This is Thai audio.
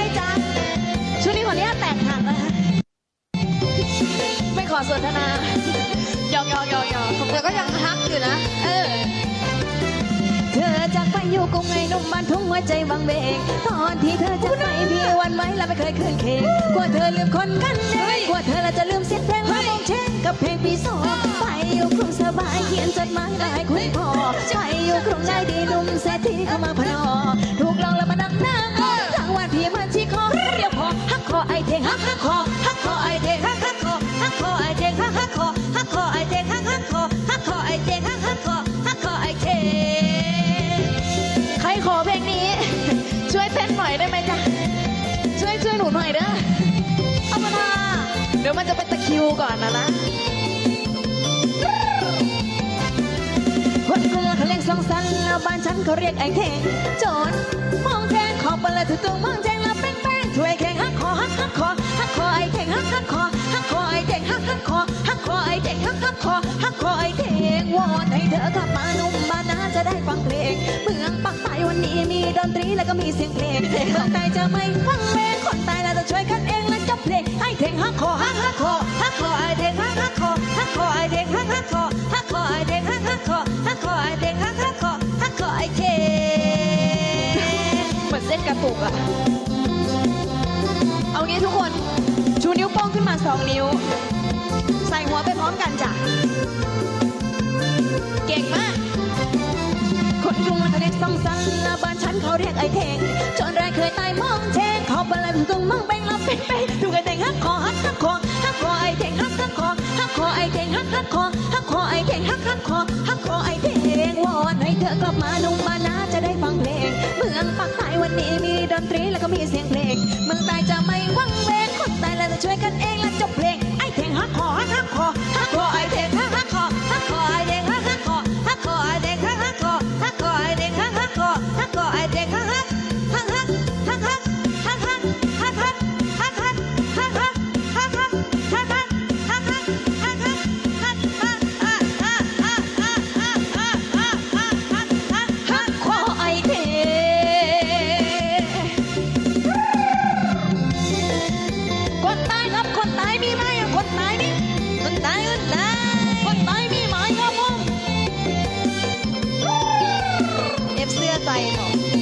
ไหมจ๊ะชุดนี้ขออนุญาตแตกหักนะคไม่ขอสนทนาหยอกหยอกหยอกหยอกแต่ก็ยังฮักอยู่นะ เออธอจาไปอยู่กรุงไงหนุ่มบ้านทุ่งหัวใจบังเบงตอนที่เธอจะไปมีวันไหมเราไม่เคยคืนเคงกว่าเธอลืมคนกันเองกว่าเธอเราจะลืมเสียงเพลงละบงเชงกับเพลงปีสองไปอยู่กรุงสบายเขียนจดหมายได้คุณพอไปอยู่กรุงได้ดีนุ่มเศรษฐีเข้ามาพนอ ได้ไหมจ๊ะ ช่วยช่วยหนูหน่อยเด้อเอามาละเดี๋ยวมันจะเป็นตะคิวก่อนนะนะคนเมืองเขาเรียกสองสันแล้วบ้านฉันเขาเรียกไอ้เข่งโจรมองแทงขอบไปเลยถือตรงมองแทงแล้วแป้งแป้งช่วยแข่งฮักคอฮักฮักคอฮักคอไอ้เข่งฮักฮักคอฮักคอไอ้เข่งฮักฮักคอฮักคอไอ้เข่งฮักฮักคอฮักคอไอ้เข่งวอนให้เธอกลับมาหนุ่ม ดนตรีแล้วก็มีเสียงเพลงคนตายจะไม่ฟังเพลงคนตายแล้วจะช่วยกันเองและวจบเพลงให้เพลงฮักคอฮักฮักคอฮักคอไอเพลงฮักฮักคอฮักคอไอเพลงฮักฮักคอฮักคอไอเทงฮักฮักคอฮักคอไอเทงฮักฮักคอฮักคอไอเทงเหมือนเส้นกระปุกอะเอางี้ทุกคนชูนิ้วโป้งขึ้นมาสองนิ้ว ใส่หัวไปพร้อมกันจ้ะ ไอเทงจนแรกเคยตายมองเทงขอบอะไรผู้ตรงมั่งแบงลับเป็นไปถูกไอเทงฮักคอฮักฮักคอฮักคอไอเทงฮักฮักคอฮักคอไอเทงฮักฮักคอฮักคอไอเทงฮักฮักคอฮักคอไอเทงวอนให้เธอกลับมาหนุ่งมานาจะได้ฟังเพลงเมืองปากใต้วันนี้มีดนตรีแล้วก็มีเสียงเพลงเมืองใต้จะไม่วังเวงคนใต้แล้วจะช่วยกันเองและจบเพลง final.